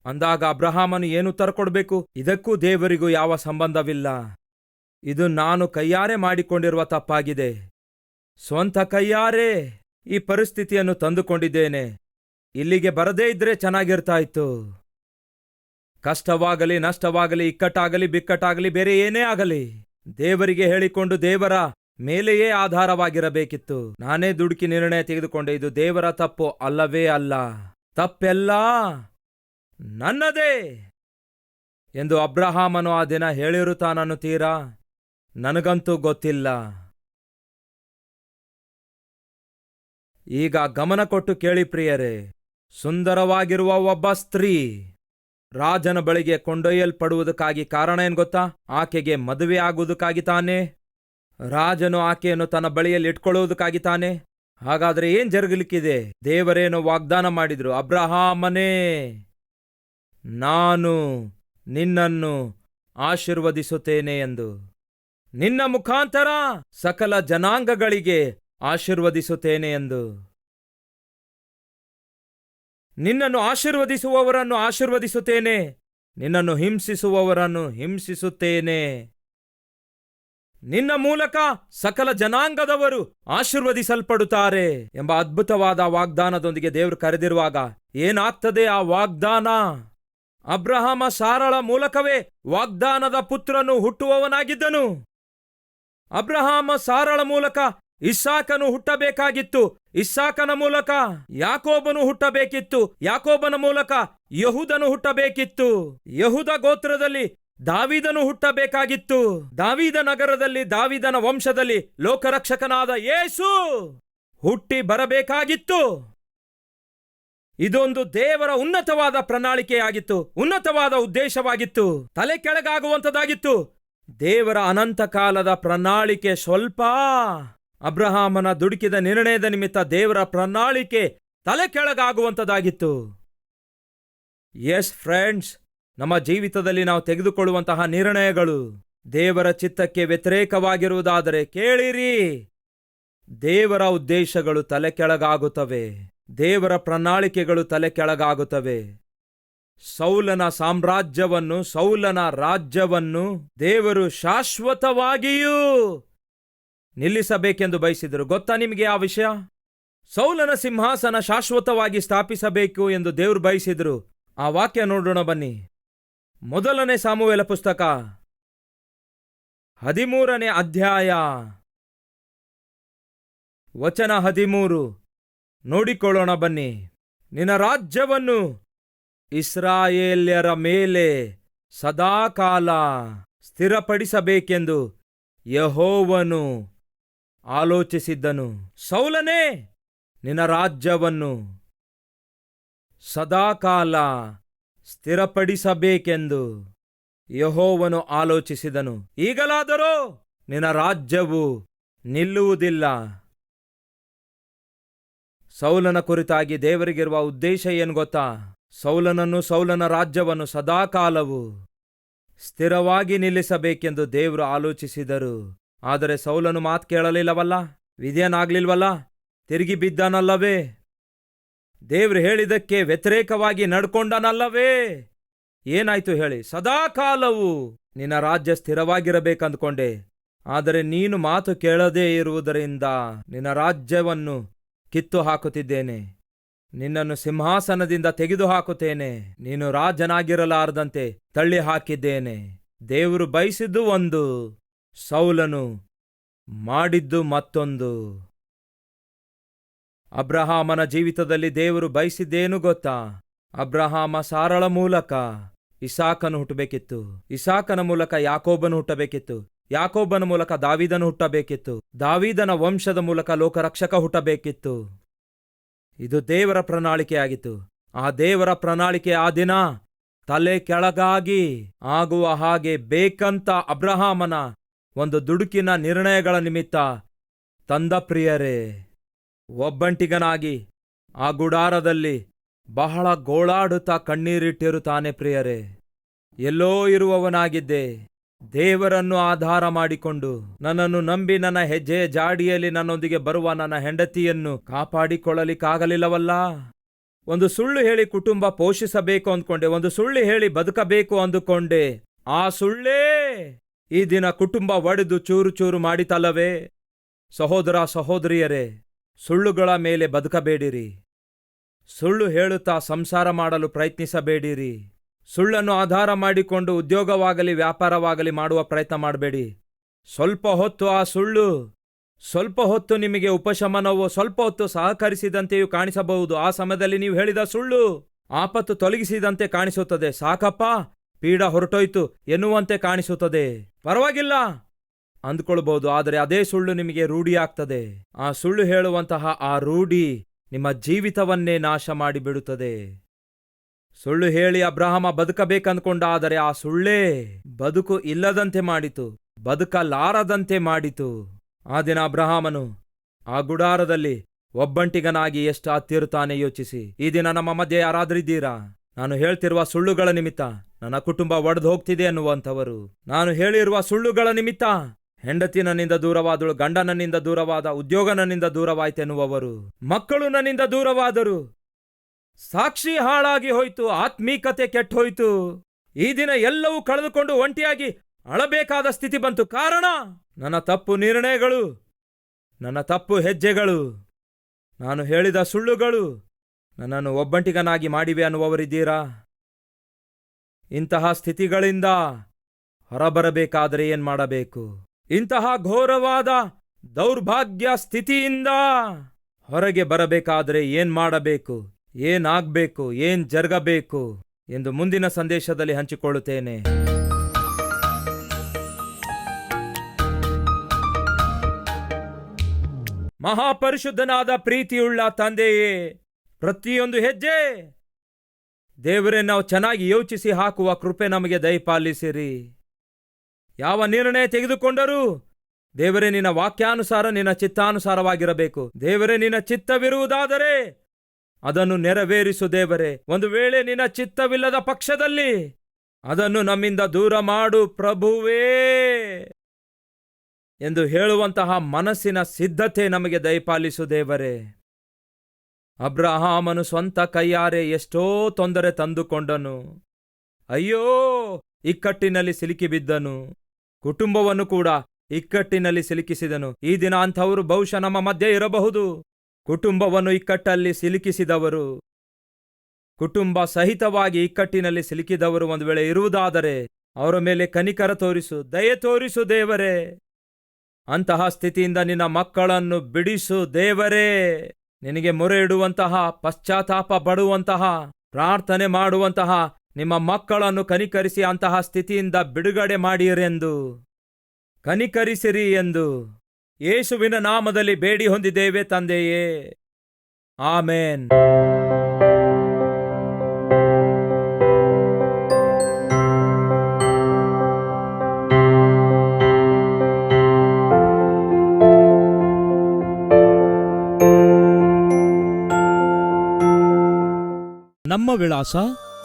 S1: ಅಂದಾಗ ಅಬ್ರಹಾಮನು ಏನು ತರಕೊಡ್ಬೇಕು ಇದಕ್ಕೂ ದೇವರಿಗೂ ಯಾವ ಸಂಬಂಧವಿಲ್ಲ. ಇದು ನಾನು ಕೈಯಾರೆ ಮಾಡಿಕೊಂಡಿರುವ ತಪ್ಪಾಗಿದೆ. ಸ್ವಂತ ಕೈಯಾರೆ ಈ ಪರಿಸ್ಥಿತಿಯನ್ನು ತಂದುಕೊಂಡಿದ್ದೇನೆ. ಇಲ್ಲಿಗೆ ಬರದೇ ಇದ್ರೆ ಚೆನ್ನಾಗಿರ್ತಾ ಇತ್ತು ಕಷ್ಟವಾಗಲಿ ನಷ್ಟವಾಗಲಿ ಇಕ್ಕಟ್ಟಾಗಲಿ ಬಿಕ್ಕಟ್ಟಾಗಲಿ ಬೇರೆ ಏನೇ ಆಗಲಿ, ದೇವರಿಗೆ ಹೇಳಿಕೊಂಡು ದೇವರ ಮೇಲೆಯೇ ಆಧಾರವಾಗಿರಬೇಕಿತ್ತು. ನಾನೇ ದುಡುಕಿ ನಿರ್ಣಯ ತೆಗೆದುಕೊಂಡೆ, ಇದು ದೇವರ ತಪ್ಪು ಅಲ್ಲವೇ ಅಲ್ಲ. ತಪ್ಪೆಲ್ಲ ನನ್ನದೇ ಎಂದು ಅಬ್ರಹಾಮನು ಆ ದಿನ ಹೇಳಿರುತ್ತಾನನ್ನುತ್ತೀರಾ ನನಗಂತೂ ಗೊತ್ತಿಲ್ಲ. ಈಗ ಗಮನ ಕೊಟ್ಟು ಕೇಳಿ ಪ್ರಿಯರೇ, ಸುಂದರವಾಗಿರುವ ಒಬ್ಬ ಸ್ತ್ರೀ ರಾಜನ ಬಳಿಗೆ ಕೊಂಡೊಯ್ಯಲ್ಪಡುವುದಕ್ಕಾಗಿ ಕಾರಣ ಏನ್ ಗೊತ್ತಾ? ಆಕೆಗೆ ಮದುವೆ ಆಗುವುದಕ್ಕಾಗಿ ತಾನೇ? ರಾಜನು ಆಕೆಯನ್ನು ತನ್ನ ಬಳಿಯಲ್ಲಿ ಇಟ್ಕೊಳ್ಳುವುದಕ್ಕಾಗಿ ತಾನೆ? ಹಾಗಾದ್ರೆ ಏನ್ ಜರುಗಲಿಕ್ಕಿದೆ? ದೇವರೇನೋ ವಾಗ್ದಾನ ಮಾಡಿದ್ರು. ಅಬ್ರಹಾಮನೇ, ನಾನು ನಿನ್ನನ್ನು ಆಶೀರ್ವದಿಸುತ್ತೇನೆ ಎಂದು. ನಿನ್ನ ಮುಖಾಂತರ ಸಕಲ ಜನಾಂಗಗಳಿಗೆ ಆಶೀರ್ವದಿಸುತ್ತೇನೆ ಎಂದು. ನಿನ್ನನ್ನು ಆಶೀರ್ವದಿಸುವವರನ್ನು ಆಶೀರ್ವದಿಸುತ್ತೇನೆ. ನಿನ್ನನ್ನು ಹಿಂಸಿಸುವವರನ್ನು ಹಿಂಸಿಸುತ್ತೇನೆ. ನಿನ್ನ ಮೂಲಕ ಸಕಲ ಜನಾಂಗದವರು ಆಶೀರ್ವದಿಸಲ್ಪಡುತ್ತಾರೆ ಎಂಬ ಅದ್ಭುತವಾದ ವಾಗ್ದಾನದೊಂದಿಗೆ ದೇವರು ಕರೆದಿರುವಾಗ ಏನಾಗ್ತದೆ ಆ ವಾಗ್ದಾನ? ಅಬ್ರಹಾಮ ಸಾರಳ ಮೂಲಕವೇ ವಾಗ್ದಾನದ ಪುತ್ರನು ಹುಟ್ಟುವವನಾಗಿದ್ದನು. ಅಬ್ರಹಾಮ ಸಾರಳ ಮೂಲಕ ಇಸ್ಸಾಕನು ಹುಟ್ಟಬೇಕಾಗಿತ್ತು. ಇಸ್ಸಾಕನ ಮೂಲಕ ಯಾಕೋಬನು ಹುಟ್ಟಬೇಕಿತ್ತು. ಯಾಕೋಬನ ಮೂಲಕ ಯಹುದನು ಹುಟ್ಟಬೇಕಿತ್ತು. ಯಹುದ ಗೋತ್ರದಲ್ಲಿ ದಾವಿದನು ಹುಟ್ಟಬೇಕಾಗಿತ್ತು. ದಾವಿದ ನಗರದಲ್ಲಿ, ದಾವಿದನ ವಂಶದಲ್ಲಿ ಲೋಕರಕ್ಷಕನಾದ ಯೇಸು ಹುಟ್ಟಿ ಬರಬೇಕಾಗಿತ್ತು. ಇದೊಂದು ದೇವರ ಉನ್ನತವಾದ ಪ್ರಣಾಳಿಕೆಯಾಗಿತ್ತು, ಉನ್ನತವಾದ ಉದ್ದೇಶವಾಗಿತ್ತು, ತಲೆ ಕೆಳಗಾಗುವಂತದಾಗಿತ್ತು ದೇವರ ಅನಂತ ಕಾಲದ ಪ್ರಣಾಳಿಕೆ ಸ್ವಲ್ಪ ಅಬ್ರಹಾಮನ ದುಡುಕಿದ ನಿರ್ಣಯದ ನಿಮಿತ್ತ ದೇವರ ಪ್ರಣಾಳಿಕೆ ತಲೆ ಕೆಳಗಾಗುವಂತದಾಗಿತ್ತು ಎಸ್ ಫ್ರೆಂಡ್ಸ್ ನಮ್ಮ ಜೀವಿತದಲ್ಲಿ ನಾವು ತೆಗೆದುಕೊಳ್ಳುವಂತಹ ನಿರ್ಣಯಗಳು ದೇವರ ಚಿತ್ತಕ್ಕೆ ವ್ಯತಿರೇಕವಾಗಿರುವುದಾದರೆ ಕೇಳಿರಿ. ದೇವರ ಉದ್ದೇಶಗಳು ತಲೆ ಕೆಳಗಾಗುತ್ತವೆ. ದೇವರ ಪ್ರಣಾಳಿಕೆಗಳು ತಲೆ ಕೆಳಗಾಗುತ್ತವೆ. ಸೌಲನ ಸಾಮ್ರಾಜ್ಯವನ್ನು, ಸೌಲನ ರಾಜ್ಯವನ್ನು ದೇವರು ಶಾಶ್ವತವಾಗಿಯೂ ನಿಲ್ಲಿಸಬೇಕೆಂದು ಬಯಸಿದರು. ಗೊತ್ತಾ ನಿಮಗೆ ಆ ವಿಷಯ? ಸೌಲನ ಸಿಂಹಾಸನ ಶಾಶ್ವತವಾಗಿ ಸ್ಥಾಪಿಸಬೇಕು ಎಂದು ದೇವರು ಬಯಸಿದರು. ಆ ವಾಕ್ಯ ನೋಡೋಣ ಬನ್ನಿ. ಮೊದಲನೇ ಸಾಮುವೆಲ ಪುಸ್ತಕ. ಹದಿಮೂರನೇ ಅಧ್ಯಾಯ. ವಚನ ಹದಿಮೂರು. ನೋಡಿಕೊಳ್ಳೋಣ ಬನ್ನಿ. ನಿನ್ನ ರಾಜ್ಯವನ್ನು ಇಸ್ರಾಯೇಲ್ಯರ ಮೇಲೆ ಸದಾಕಾಲ ಸ್ಥಿರಪಡಿಸಬೇಕೆಂದು ಯಹೋವನು ಆಲೋಚಿಸಿದ್ದನು. ಸೌಲನೇ, ನಿನ್ನ ರಾಜ್ಯವನ್ನು ಸದಾಕಾಲ ಸ್ಥಿರಪಡಿಸಬೇಕೆಂದು ಯಹೋವನು ಆಲೋಚಿಸಿದನು. ಈಗಲಾದರೂ ನಿನ್ನ ರಾಜ್ಯವು ನಿಲ್ಲುವುದಿಲ್ಲ. ಸೌಲನ ಕುರಿತಾಗಿ ದೇವರಿಗಿರುವ ಉದ್ದೇಶ ಏನು ಗೊತ್ತಾ? ಸೌಲನನ್ನು ಸೌಲನ ರಾಜ್ಯವನ್ನು ಸದಾಕಾಲವು ಸ್ಥಿರವಾಗಿ ನಿಲ್ಲಿಸಬೇಕೆಂದು ದೇವರು ಆಲೋಚಿಸಿದರು. ಆದರೆ ಸೌಲನು ಮಾತು ಕೇಳಲಿಲ್ಲವಲ್ಲ? ವಿಧಿಯನಾಗ್ಲಿಲ್ವಲ್ಲ? ತಿರುಗಿ ಬಿದ್ದನಲ್ಲವೇ? ದೇವ್ರು ಹೇಳಿದಕ್ಕೆ ವ್ಯತಿರೇಕವಾಗಿ ನಡ್ಕೊಂಡನಲ್ಲವೇ? ಏನಾಯ್ತು ಹೇಳಿ ಸದಾಕಾಲವು ನಿನ್ನ ರಾಜ್ಯ ಸ್ಥಿರವಾಗಿರಬೇಕಂದ್ಕೊಂಡೆ. ಆದರೆ ನೀನು ಮಾತು ಕೇಳದೇ ಇರುವುದರಿಂದ ನಿನ್ನ ರಾಜ್ಯವನ್ನು ಕಿತ್ತು ಹಾಕುತ್ತಿದ್ದೇನೆ ನಿನ್ನನ್ನು ಸಿಂಹಾಸನದಿಂದ ತೆಗೆದು ಹಾಕುತ್ತೇನೆ ನೀನು ರಾಜನಾಗಿರಲಾರದಂತೆ ತಳ್ಳಿ ಹಾಕಿದ್ದೇನೆ ದೇವರು ಬಯಸಿದ್ದು ಒಂದು, ಸೌಲನು ಮಾಡಿದ್ದು ಮತ್ತೊಂದು. ಅಬ್ರಹಾಮನ ಜೀವಿತದಲ್ಲಿ ದೇವರು ಬಯಸಿದ್ದೇನು ಗೊತ್ತಾ? ಅಬ್ರಹಾಮ ಸಾರಳ ಮೂಲಕ ಇಸಾಕನು ಹುಟ್ಟಬೇಕಿತ್ತು. ಇಸಾಕನ ಮೂಲಕ ಯಾಕೋಬನು ಹುಟ್ಟಬೇಕಿತ್ತು. ಯಾಕೋಬನ ಮೂಲಕ ದಾವಿದನು ಹುಟ್ಟಬೇಕಿತ್ತು. ದಾವಿದನ ವಂಶದ ಮೂಲಕ ಲೋಕರಕ್ಷಕ ಹುಟ್ಟಬೇಕಿತ್ತು. ಇದು ದೇವರ ಪ್ರಣಾಳಿಕೆಯಾಗಿತ್ತು. ಆ ದೇವರ ಪ್ರಣಾಳಿಕೆ ಆ ದಿನ ತಲೆ ಕೆಳಗಾಗಿ ಆಗುವ ಹಾಗೆ ಬೇಕಂತ ಅಬ್ರಹಾಮನ ಒಂದು ದುಡುಕಿನ ನಿರ್ಣಯಗಳ ನಿಮಿತ್ತ ತಂದ ಪ್ರಿಯರೇ. ಒಬ್ಬಂಟಿಗನಾಗಿ, ಆ ಗುಡಾರದಲ್ಲಿ ಬಹಳ ಗೋಳಾಡುತ್ತಾ ಕಣ್ಣೀರಿಟ್ಟಿರುತ್ತಾನೆ ಪ್ರಿಯರೇ. ಎಲ್ಲೋ ಇರುವವನಾಗಿದ್ದೆ. ದೇವರನ್ನು ಆಧಾರ ಮಾಡಿಕೊಂಡು ನನ್ನನ್ನು ನಂಬಿ ನನ್ನ ಹೆಜ್ಜೆಯ ಜಾಡಿಯಲ್ಲಿ ನನ್ನೊಂದಿಗೆ ಬರುವ ನನ್ನ ಹೆಂಡತಿಯನ್ನು ಕಾಪಾಡಿಕೊಳ್ಳಲಿಕ್ಕಾಗಲಿಲ್ಲವಲ್ಲ? ಒಂದು ಸುಳ್ಳು ಹೇಳಿ ಕುಟುಂಬ ಪೋಷಿಸಬೇಕು ಅಂದ್ಕೊಂಡೆ, ಒಂದು ಸುಳ್ಳು ಹೇಳಿ ಬದುಕಬೇಕು ಅಂದುಕೊಂಡೆ. ಆ ಸುಳ್ಳೇ ಈ ದಿನ ಕುಟುಂಬ ಒಡೆದು ಚೂರು ಚೂರು ಮಾಡಿತಲ್ಲವೇ? ಸಹೋದರ ಸಹೋದರಿಯರೇ ಸುಳ್ಳುಗಳ ಮೇಲೆ ಬದುಕಬೇಡಿರಿ. ಸುಳ್ಳು ಹೇಳುತ್ತಾ ಸಂಸಾರ ಮಾಡಲು ಪ್ರಯತ್ನಿಸಬೇಡಿರಿ. ಸುಳ್ಳನ್ನು ಆಧಾರ ಮಾಡಿಕೊಂಡು ಉದ್ಯೋಗವಾಗಲಿ, ವ್ಯಾಪಾರವಾಗಲಿ ಮಾಡುವ ಪ್ರಯತ್ನ ಮಾಡಬೇಡಿ. ಸ್ವಲ್ಪ ಹೊತ್ತು ಆ ಸುಳ್ಳು, ಸ್ವಲ್ಪ ಹೊತ್ತು ನಿಮಗೆ ಉಪಶಮನವೋ, ಸ್ವಲ್ಪ ಹೊತ್ತು ಸಹಕರಿಸಿದಂತೆಯೂ ಕಾಣಿಸಬಹುದು. ಆ ಸಮಯದಲ್ಲಿ ನೀವು ಹೇಳಿದ ಸುಳ್ಳು ಆಪತ್ತು ತೊಲಗಿಸಿದಂತೆ ಕಾಣಿಸುತ್ತದೆ. ಸಾಕಪ್ಪ, ಪೀಡ ಹೊರಟೋಯ್ತು ಎನ್ನುವಂತೆ ಕಾಣಿಸುತ್ತದೆ. ಪರವಾಗಿಲ್ಲ. ಅಂದ್ಕೊಳ್ಬಹುದು, ಆದರೆ ಅದೇ ಸುಳ್ಳು ನಿಮಗೆ ರೂಢಿಯಾಗ್ತದೆ. ಆ ಸುಳ್ಳು ಹೇಳುವಂತಹ ಆ ರೂಢಿ ನಿಮ್ಮ ಜೀವಿತವನ್ನೇ ನಾಶ ಮಾಡಿಬಿಡುತ್ತದೆ. ಸುಳ್ಳು ಹೇಳಿ ಅಬ್ರಹಾಮ ಬದುಕಬೇಕಂದ್ಕೊಂಡ ಆದರೆ ಆ ಸುಳ್ಳೇ ಬದುಕು ಇಲ್ಲದಂತೆ ಮಾಡಿತು, ಬದುಕಲಾರದಂತೆ ಮಾಡಿತು. ಆ ದಿನ ಅಬ್ರಹಾಮನು ಆ ಗುಡಾರದಲ್ಲಿ ಒಬ್ಬಂಟಿಗನಾಗಿ ಎಷ್ಟು ಹತ್ತಿರುತ್ತಾನೆ ಯೋಚಿಸಿ. ಈ ದಿನ ನಮ್ಮ ಮಧ್ಯೆ ಯಾರಾದ್ರಿದ್ದೀರಾ? ನಾನು ಹೇಳ್ತಿರುವ ಸುಳ್ಳುಗಳ ನಿಮಿತ್ತ, ನನ್ನ ಕುಟುಂಬ ಒಡೆದು ಹೋಗ್ತಿದೆ ಅನ್ನುವಂಥವರು. ನಾನು ಹೇಳಿರುವ ಸುಳ್ಳುಗಳ ನಿಮಿತ್ತ ಹೆಂಡತಿ ನನ್ನಿಂದ ದೂರವಾದಳು, ಗಂಡ ನನ್ನಿಂದ ದೂರವಾದ, ಉದ್ಯೋಗ ನನ್ನಿಂದ ದೂರವಾಯ್ತೆನ್ನುವವರು ಮಕ್ಕಳು ನನ್ನಿಂದ ದೂರವಾದರು. ಸಾಕ್ಷಿ ಹಾಳಾಗಿ ಹೋಯ್ತು, ಆತ್ಮೀಕತೆ ಕೆಟ್ಟ ಹೋಯ್ತು ಈ ದಿನ ಎಲ್ಲವೂ ಕಳೆದುಕೊಂಡು ಒಂಟಿಯಾಗಿ ಅಳಬೇಕಾದ ಸ್ಥಿತಿ ಬಂತು. ಕಾರಣ? ನನ್ನ ತಪ್ಪು ನಿರ್ಣಯಗಳು, ನನ್ನ ತಪ್ಪು ಹೆಜ್ಜೆಗಳು, ನಾನು ಹೇಳಿದ ಸುಳ್ಳುಗಳು, ನನ್ನನ್ನು ಒಬ್ಬಂಟಿಗನಾಗಿ ಮಾಡಿವೆ ಅನ್ನುವವರಿದ್ದೀರಾ? ಇಂತಹ ಸ್ಥಿತಿಗಳಿಂದ ಹೊರಬರಬೇಕಾದರೆ ಏನ್ ಮಾಡಬೇಕು? ಇಂತಹ ಘೋರವಾದ ದೌರ್ಭಾಗ್ಯ ಸ್ಥಿತಿಯಿಂದ ಹೊರಗೆ ಬರಬೇಕಾದರೆ ಏನ್ ಮಾಡಬೇಕು? ಏನಾಗಬೇಕು ಏನ್ ಜರುಗಬೇಕು? ಎಂದು ಮುಂದಿನ ಸಂದೇಶದಲ್ಲಿ ಹಂಚಿಕೊಳ್ಳುತ್ತೇನೆ. ಮಹಾಪರಿಶುದ್ಧನಾದ ಪ್ರೀತಿಯುಳ್ಳ ತಂದೆಯೇ, ಪ್ರತಿಯೊಂದು ಹೆಜ್ಜೆ ದೇವರೇ, ನಾವು ಚೆನ್ನಾಗಿ ಯೋಚಿಸಿ ಹಾಕುವ ಕೃಪೆ ನಮಗೆ ದಯಪಾಲಿಸಿರಿ. ಯಾವ ನಿರ್ಣಯ ತೆಗೆದುಕೊಂಡರೂ? ದೇವರೇ, ನಿನ್ನ ವಾಕ್ಯಾನುಸಾರ, ನಿನ್ನ ಚಿತ್ತಾನುಸಾರವಾಗಿರಬೇಕು. ದೇವರೇ, ನಿನ್ನ ಚಿತ್ತವಿರುವುದಾದರೆ ಅದನ್ನು ನೆರವೇರಿಸು ದೇವರೇ. ಒಂದು ವೇಳೆ ನಿನ್ನ ಚಿತ್ತವಿಲ್ಲದ ಪಕ್ಷದಲ್ಲಿ ಅದನ್ನು ನಮ್ಮಿಂದ ದೂರ ಮಾಡು ಪ್ರಭುವೇ ಎಂದು ಹೇಳುವಂತಹ ಮನಸ್ಸಿನ ಸಿದ್ಧತೆ ನಮಗೆ ದಯಪಾಲಿಸು ದೇವರೇ. ಅಬ್ರಹಾಮನು ಸ್ವಂತ ಕೈಯಾರೆ ಎಷ್ಟೋ ತೊಂದರೆ ತಂದುಕೊಂಡನು. ಅಯ್ಯೋ, ಇಕ್ಕಟ್ಟಿನಲ್ಲಿ ಸಿಲುಕಿಬಿದ್ದನು ಕುಟುಂಬವನ್ನು ಕೂಡ ಇಕ್ಕಟ್ಟಿನಲ್ಲಿ ಸಿಲುಕಿಸಿದನು. ಈ ದಿನ ಅಂಥವರು ಬಹುಶಃ ನಮ್ಮ ಮಧ್ಯೆ ಇರಬಹುದು. ಕುಟುಂಬವನ್ನು ಇಕ್ಕಟ್ಟಲ್ಲಿ ಸಿಲುಕಿಸಿದವರು. ಕುಟುಂಬ ಸಹಿತವಾಗಿ ಇಕ್ಕಟ್ಟಿನಲ್ಲಿ ಸಿಲುಕಿದವರು ಒಂದು ವೇಳೆ ಇರುವುದಾದರೆ ಅವರ ಮೇಲೆ ಕನಿಕರ ತೋರಿಸು, ದಯೆ ತೋರಿಸು ದೇವರೇ. ಅಂತಹ ಸ್ಥಿತಿಯಿಂದ ನಿನ್ನ ಮಕ್ಕಳನ್ನು ಬಿಡಿಸು ದೇವರೇ. ನಿನಗೆ ಮೊರೆ ಇಡುವಂತಹ, ಪಶ್ಚಾತ್ತಾಪ ಪಡುವಂತಹ, ಪ್ರಾರ್ಥನೆ ಮಾಡುವಂತಹ ನಿಮ್ಮ ಮಕ್ಕಳನ್ನು ಕನಿಕರಿಸಿ ಅಂತಹ ಸ್ಥಿತಿಯಿಂದ ಬಿಡುಗಡೆ ಮಾಡಿರೆಂದು. ಕನಿಕರಿಸಿರಿ ಎಂದು ಯೇಸುವಿನ ನಾಮದಲ್ಲಿ ಬೇಡಿ ಹೊಂದಿದ್ದೇವೆ ತಂದೆಯೇ. ಆಮೇನ್.
S2: ನಮ್ಮ ವಿಳಾಸ